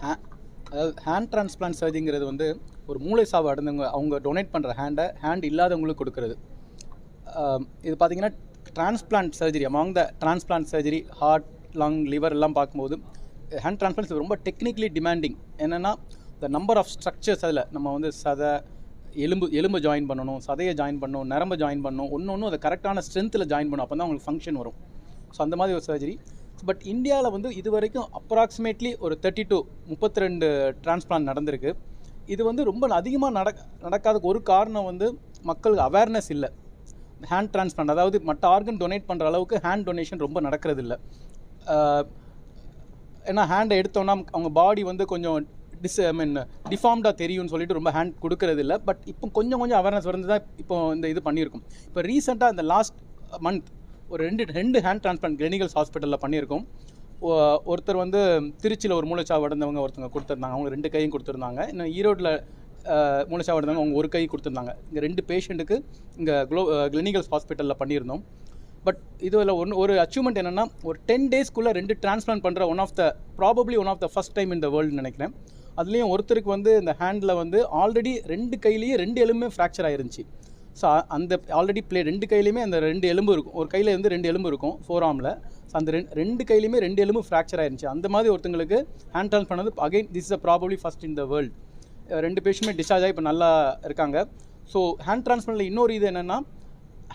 ஹே- அதாவது hand transplant சர்ஜரிங்கிறது வந்து ஒரு மூளை சாவு அடைந்தவங்க அவங்க டொனேட் பண்ணுற ஹேண்டை ஹேண்ட் இல்லாதவங்களுக்கு கொடுக்குறது. இது பார்த்தீங்கன்னா transplant surgery among the transplant surgery heart lung liver எல்லாம் பார்க்கும்போது ஹேண்ட் டிரான்ஸ்பிளான்ஸ் ரொம்ப டெக்னிக்கலி டிமாண்டிங் என்னென்னா த நம்பர் ஆஃப் ஸ்ட்ரக்சர்ஸ் அதில் நம்ம வந்து சதை எலும்பு எலும்பு ஜாயின் பண்ணணும் சதையை ஜாயின் பண்ணணும் நரம்பை ஜாயின் பண்ணணும் ஒன்று ஒன்று அதை கரெக்டான ஸ்ட்ரென்த்தில் ஜாயின் பண்ணணும் அப்போ தான் உங்களுக்கு ஃபங்க்ஷன் வரும். ஸோ அந்த மாதிரி ஒரு சர்ஜரி பட் இந்தியாவில் வந்து இது வரைக்கும் அப்ராக்சிமேட்லி ஒரு தேர்ட்டி டு முப்பத்தி ரெண்டு டிரான்ஸ்பிளான் நடந்திருக்கு. இது வந்து ரொம்ப அதிகமாக நடக் நடக்காததுக்கு ஒரு காரணம் வந்து மக்களுக்கு அவேர்னஸ் இல்லை. ஹேண்ட் டிரான்ஸ்பிளான்ட் அதாவது மற்ற ஆர்கன் டொனேட் பண்ணுற அளவுக்கு ஹேண்ட் டொனேஷன் ரொம்ப நடக்கிறது இல்லை ஏன்னா ஹேண்டை எடுத்தோன்னா அவங்க பாடி வந்து கொஞ்சம் டிஸ் ஐ மீன் டிஃபார்ம்டாக தெரியும்னு சொல்லிட்டு ரொம்ப ஹேண்ட் கொடுக்கறது இல்லை பட் இப்போ கொஞ்சம் கொஞ்சம் அவேர்னஸ் வந்து தான் இப்போ இந்த இது பண்ணியிருக்கோம். இப்போ ரீசெண்டாக இந்த லாஸ்ட் மந்த் ஒரு ரெண்டு ரெண்டு ஹேண்ட் டிரான்ஸ்பிளான்ட் கிளினிகல்ஸ் ஹாஸ்பிட்டலில் பண்ணியிருக்கோம். ஒருத்தர் வந்து திருச்சியில் ஒரு மூளைச்சாவு அடைந்தவங்க ஒருத்தவங்க கொடுத்துருந்தாங்க. அவங்க ரெண்டு கையும் கொடுத்துருந்தாங்க. இன்னும் ஈரோட்டில் மூளைச்சாவு அடைந்தவங்க அவங்க ஒரு கை கொடுத்துருந்தாங்க. இங்கே ரெண்டு பேஷண்ட்டுக்கு இங்கே க்ளோ கிளினிகல்ஸ் ஹாஸ்பிட்டலில் பண்ணியிருந்தோம். பட் இதில் ஒன்று ஒரு அச்சீவ்மெண்ட் என்னென்னா ஒரு டென் டேஸ்க்குள்ளே ரெண்டு டிரான்ஸ்பிளான்ட் பண்ணுற one of the probably one of the first time இந்த வேர்ல்டு நினைக்கிறேன். அதுலேயும் ஒருத்தருக்கு வந்து இந்த ஹேண்டில் வந்து ஆல்ரெடி ரெண்டு கையிலேயே ரெண்டு எலும்புமே ஃப்ராக்சர் ஆயிருந்துச்சு. ஸோ அந்த ஆல்ரெடி ப்ளே ரெண்டு கையிலையுமே அந்த ரெண்டு எலும்பு இருக்கும். ஒரு கையில் வந்து ரெண்டு எலும்பு இருக்கும் ஃபோர் ஆமில் ஸோ அந்த ரெண்டு ரெண்டு கையிலையுமே ரெண்டு எலும்பு ஃப்ராக்சர் ஆயிருந்துச்சு. அந்த மாதிரி ஒருத்தங்களுக்கு ஹேண்ட் ட்ரான்ஸ் பண்ணது again this is a probably first in the world ரெண்டு பேஷுமே டிஸ்சார்ஜ் ஆகி இப்போ நல்லா இருக்காங்க. ஸோ ஹேண்ட் டிரான்ஸ்பிளான்ட்ல இன்னொரு இது என்னென்னா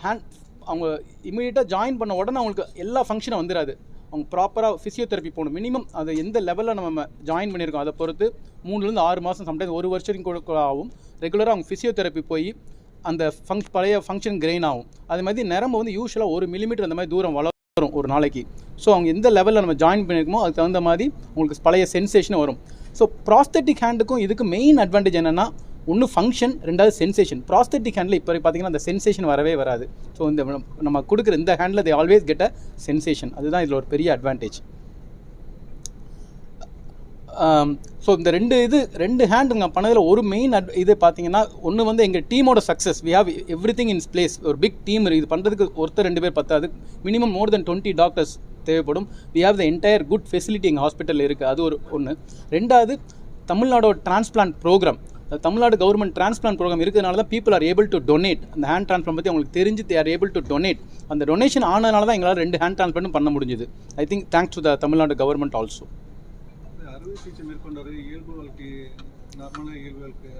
ஹேண்ட் அவங்க இமீடியட்டாக ஜாயின் பண்ண உடனே அவங்களுக்கு எல்லா ஃபங்க்ஷனும் வந்துடாது அவங்க ப்ராப்பராக ஃபிசியோதெரப்பி போகணும். மினிமம் அதை எந்த லெவலில் நம்ம ஜாயின் பண்ணியிருக்கோம் அதை பொறுத்து மூணுலேருந்து ஆறு மாதம் சம்டைம்ஸ் ஒரு வருஷம் கூட ஆகும். ரெகுலராக அவங்க ஃபிசியோதெரப்பி போய் அந்த ஃபங்க் பழைய ஃபங்க்ஷன் கிரெயின் ஆகும். அது மாதிரி நரம்பு வந்து யூஸ்வலாக ஒரு மில்லிமீட்டர் அந்த மாதிரி தூரம் வளரும் ஒரு நாளைக்கு. ஸோ அவங்க எந்த லெவலில் நம்ம ஜாயின் பண்ணியிருக்கோமோ அதுக்கு தகுந்த மாதிரி உங்களுக்கு பழைய சென்சேஷன் வரும். ஸோ ப்ராஸ்தட்டிக் ஹேண்டுக்கும் இதுக்கு மெயின் அட்வான்டேஜ் என்னென்னா ஒன்று ஃபங்க்ஷன் ரெண்டாவது சென்சேஷன் ப்ராஸ்தட்டிக் ஹேண்டில் இப்போ பார்த்தீங்கன்னா அந்த சென்சேஷன் வரவே வராது. ஸோ இந்த நம்ம கொடுக்குற இந்த handle they always get a sensation அதுதான் இதில் ஒரு பெரிய அட்வான்டேஜ் Um, ஸோ இந்த ரெண்டு இது ரெண்டு ஹேண்ட் நான் பண்ணதில் ஒரு மெயின் அட் இது பார்த்தீங்கன்னா ஒன்று வந்து எங்கள் டீமோட success we have everything in place ஒரு பிக் டீம் இது பண்ணுறதுக்கு ஒருத்தர் ரெண்டு பேர் பத்தாது. Minimum more than twenty doctors தேவைப்படும். We have the entire good facility எங்கள் ஹாஸ்பிட்டலில் இருக்குது அது ஒரு ஒன்று ரெண்டாவது தமிழ்நாடோட transplant program Tamil Nadu government transplant program இருக்கிறதுனால தான் people are able to donate அந்த ஹேண்ட் டிரான்ஸ்பிளான் பற்றி அவங்களுக்கு தெரிஞ்சு they are able to donate அந்த டொனேஷன் ஆனதுனால தான் எங்களால் ரெண்டு ஹேண்ட் டிரான்ஸ்பிளான்ட் பண்ண முடிஞ்சுது. I think thanks to the Tamil Nadu government also அறுவை சிகிச்சை மேற்கொண்டாரு இயல்பு வாழ்க்கை நார்மலாக இயல்பு வாழ்க்கை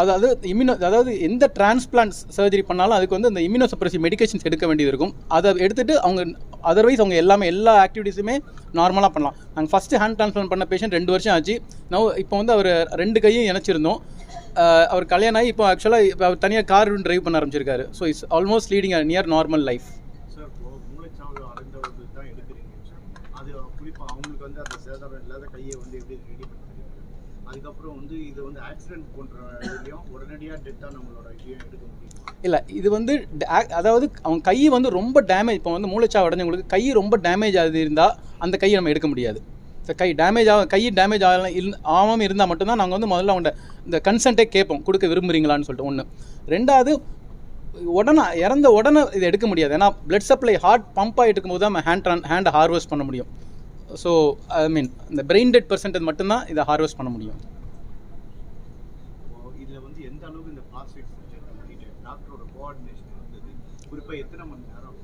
அதாவது இம்யூனோ அதாவது எந்த டிரான்ஸ்பிளான்ட் சர்ஜரி பண்ணாலும் அதுக்கு வந்து அந்த இம்யூனோ இம்யூனோசப்ரசிவ் மெடிகேஷன்ஸ் எடுக்க வேண்டியது இருக்கும். அதை எடுத்துட்டு அவங்க அதர்வைஸ் அவங்க எல்லாமே எல்லா ஆக்டிவிட்டீஸுமே நார்மலாக பண்ணலாம். நாங்கள் ஃபஸ்ட்டு ஹேண்ட் டிரான்ஸ்பிளான் பண்ண பேஷண்ட் ரெண்டு வருஷம் ஆச்சு. நோ இப்போ வந்து அவர் ரெண்டு கையும் இணைச்சிருந்தோம். அவர் கல்யாணம் ஆகி இப்போ ஆக்சுவலாக இப்போ அவர் தனியாக கார் டிரைவ் பண்ண ஆரம்பிச்சிருக்காரு. So it's almost leading a near normal life sir இப்போ மூளைச்சாவு அடைந்தவர்கள் தான் எடுக்கிறீங்க சார் அது குறிப்பாக அவங்களுக்கு வந்து அந்த சேதாரம் இல்லாத கையை வந்து எப்படி ரெடி பண்ணுறீங்க அதுக்கப்புறம் வந்து இது வந்து ஆக்சிடென்ட் போன்ற இதுலையும் உடனடியாக டெத்தாக நம்மளோட இதையும் எடுக்க முடியும்? இல்லை இது வந்து அதாவது அவங்க கை வந்து ரொம்ப டேமேஜ் இப்போ வந்து மூளைச்சா அடைஞ்சவங்களுக்கு கை ரொம்ப டேமேஜ் ஆகுது இருந்தால் அந்த கையை நம்ம எடுக்க முடியாது. கை டேமேஜ் ஆக கை டேமேஜ் ஆகலாம் இல் ஆகாமல் இருந்தால் மட்டும்தான் நாங்கள் வந்து முதல்ல அவங்கள்ட்ட இந்த கன்சென்ட்டே கேட்போம். கொடுக்க விரும்புகிறீங்களான்னு சொல்லிட்டு ஒன்று ரெண்டாவது உடனே இறந்த உடனே இதை எடுக்க முடியாது. ஏன்னா பிளட் சப்ளை ஹார்ட் பம்ப் ஆகிட்டு இருக்கும்போது தான் ஹேண்ட் ஹேண்டை ஹார்வெஸ்ட் பண்ண முடியும். ஸோ ஐ மீன் இந்த பிரெயின் டெட் பர்சன்டேஜ் மட்டும்தான் இதை ஹார்வெஸ்ட் பண்ண முடியும். இதில் வந்து எந்த அளவுக்கு இந்த பிளாஸ்டிக் டாக்டரோட கோஆர்டினேஷன் இருந்தது குறிப்பாக எத்தனை மணி நேரம்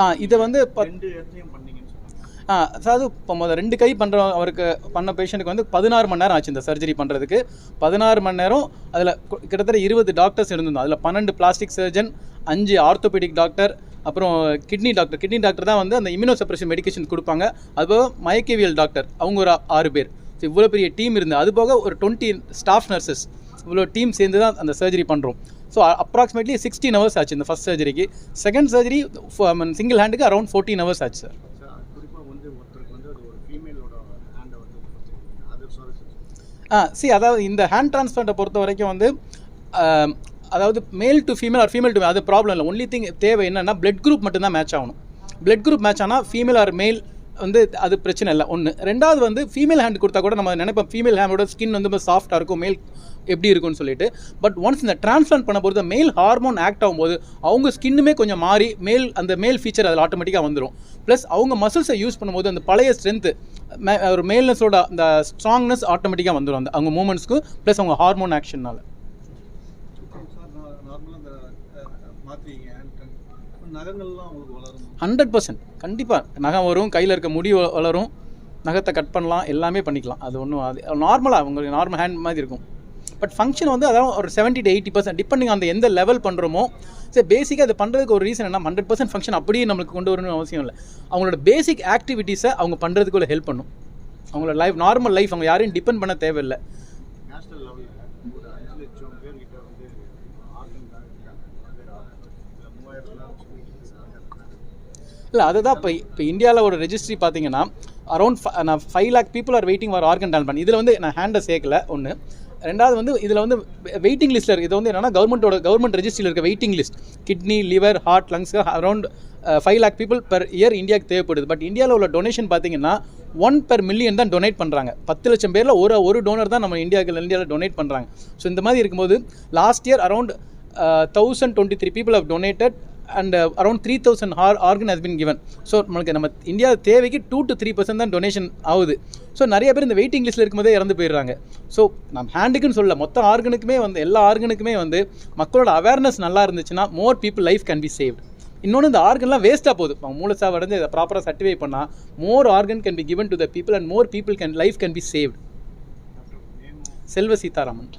ஆ இதை வந்து ரெண்டு இடத்துலையும் பண்ணீங்கன்னு சொன்னாங்க. ஆ அதாவது இப்போ முதல் ரெண்டு கை பண்ணுற அவருக்கு பண்ண பேஷண்ட்டுக்கு வந்து பதினாறு மணி நேரம் ஆச்சு இந்த சர்ஜரி பண்ணுறதுக்கு பதினாறு மணி நேரம் அதில் கிட்டத்தட்ட இருபது டாக்டர்ஸ் இருந்திருந்தோம். அதில் பன்னெண்டு பிளாஸ்டிக் சர்ஜன் அஞ்சு ஆர்த்தோபெடிக் டாக்டர் அப்புறம் கிட்னி டாக்டர் கிட்னி டாக்டர் தான் வந்து அந்த இம்யூனோசப்ரஷன் மெடிகேஷன் கொடுப்பாங்க. அதுபோக மயக்கவியல் டாக்டர் அவங்க ஒரு ஆறு பேர். ஸோ இவ்வளோ பெரிய டீம் இருந்து அது போக ஒரு டுவெண்ட்டி ஸ்டாஃப் நர்சஸ் இவ்வளோ டீம் சேர்ந்து தான் அந்த சர்ஜரி பண்ணுறோம் ஸோ அப்ராக்சிமேட்லி சிக்ஸ்டீன் ஹவர்ஸ் ஆச்சு இந்த ஃபஸ்ட் சர்ஜரிக்கு செகண்ட் சர்ஜரி சிங்கிள் ஹேண்டுக்கு அரௌண்ட் ஃபோர்டீன் ஹவர்ஸ் ஆச்சு சார் ஆ சி அதாவது இந்த ஹேண்ட் டிரான்ஸ்பிளான்ட்டை பொறுத்த வரைக்கும் வந்து அதாவது male to female or female to அது ப்ராப்ளம் இல்லை. ஒன்லி திங் தேவை என்னென்னா பிளட் குரூப் மட்டும்தான் மேட்ச் ஆகணும். பிளட் குரூப் மேட்ச் ஆனால் ஃபீமேல் ஆர் மேல் வந்து அது பிரச்சனை இல்லை. ஒன்று ரெண்டாவது வந்து ஃபீமேல் ஹேண்ட் கொடுத்தா கூட நம்ம நினைப்போம். ஃபீமேல் ஹேண்டோட ஸ்கின் வந்து ரொம்ப சாஃப்டாக இருக்கும். மேல் எப்படி இருக்கும்னு சொல்லிட்டு. பட் ஒன்ஸ் இந்த டிரான்ஸ்பிளான்ட் பண்ண பொறுத்த மேல் ஹார்மோன் ஆக்ட் ஆகும்போது அவங்க ஸ்கின்னுமே கொஞ்சம் மாறி மேல் அந்த மேல் ஃபீச்சர் அதில் ஆட்டோமேட்டிக்காக வந்துடும் ப்ளஸ் அவங்க மசில்ஸை யூஸ் பண்ணும்போது அந்த பழைய ஸ்ட்ரென்த்து ஒரு மேல்னஸோட அந்த ஸ்ட்ராங்னஸ் ஆட்டோமேட்டிக்காக வந்துடும் அந்த அவங்க மூமெண்ட்ஸ்க்கு ப்ளஸ் அவங்க ஹார்மோன் ஆக்ஷன்னால் சார் நார்மலாக இந்த அஹ், மாத்துவீங்க hand நகங்கள்லாம் உங்களுக்கு வளரும் ஹண்ட்ரட் பர்சன்ட். கண்டிப்பாக நகம் வரும் கையில் இருக்க முடி வளரும். நகத்தை கட் பண்ணலாம் எல்லாமே பண்ணிக்கலாம். அது ஒன்றும் அது நார்மலாக உங்களுக்கு நார்மல் ஹேண்ட் மாதிரி இருக்கும். பட் ஃபங்க்ஷன் வந்து அதான் ஒரு seventy to eighty percent depending அந்த எந்த லெவல் பண்ணுறோமோ சரி பேசிக்காக அது பண்ணுறதுக்கு ஒரு ரீசன் என்ன ஹண்ட்ரட் பர்சன்ட் ஃபங்க்ஷன் அப்படியே நம்மளுக்கு கொண்டு வரணும்னு அவசியம் இல்லை. அவங்களோட பேசிக் ஆக்டிவிட்டீஸை அவங்க பண்ணுறதுக்குள்ள ஹெல்ப் பண்ணும். அவங்களோட லைஃப் நார்மல் லைஃப் அவங்க யாரையும் டிபெண்ட் பண்ண தேவையில்லை. இல்லை அதுதான் இப்போ இப்போ இந்தியாவில் ஒரு ரெஜிஸ்ட்ரி பார்த்தீங்கன்னா அரௌண்ட் நான் five lakh people are waiting for organ transplant இதில் வந்து நான் ஹேண்டை சேர்க்கல ஒன்று ரெண்டாவது வந்து இதில் வந்து வெயிட்டிங் லிஸ்ட்டில் இருக்குது இது வந்து என்னென்னா கவர்மெண்ட்டோட கவர்மெண்ட் ரெஜிஸ்ட்ரியில் இருக்க waiting list kidney liver heart லங்ஸ்க்கு around five lakh people per year இந்தியாவுக்கு தேவைப்படுது. பட் இந்தியாவில் உள்ள டொனேஷன் பார்த்தீங்கன்னா ஒன் பெர் மில்லியன் தான் டொனேட் பண்ணுறாங்க பத்து லட்சம் பேரில் ஒரு ஒரு டோனர் தான் நம்ம இந்தியாவுக்கு இந்தியாவில் டொனேட் பண்ணுறாங்க ஸோ இந்த மாதிரி இருக்கும்போது last year around thousand twenty three people have donated and around three thousand are organ has been given so நம்மளுக்கு நம்ம இந்தியா தேவைக்கு டூ டு த்ரீ பர்சன்ட் தான் டொனேஷன் ஆகுது. ஸோ நிறைய பேர் இந்த வெயிட்டிங் லிஸ்ட்டில் இருக்கும்போதே இறந்து போயிடுறாங்க. ஸோ நம்ம ஹேண்டுக்குன்னு சொல்ல மொத்த ஆர்கனுக்குமே வந்து எல்லா ஆர்கனுக்குமே வந்து மக்களோட அவேர்னஸ் நல்லா இருந்துச்சுன்னா more people life can be saved இன்னொன்று இந்த ஆர்கன்லாம் வேஸ்ட்டாக போகுது. அவங்க மூலசாக அடைஞ்சு இதை ப்ராப்பராக சர்டிஃபை பண்ணால் more organ can be given to the people and more people can life can be saved Selva Seetharaman.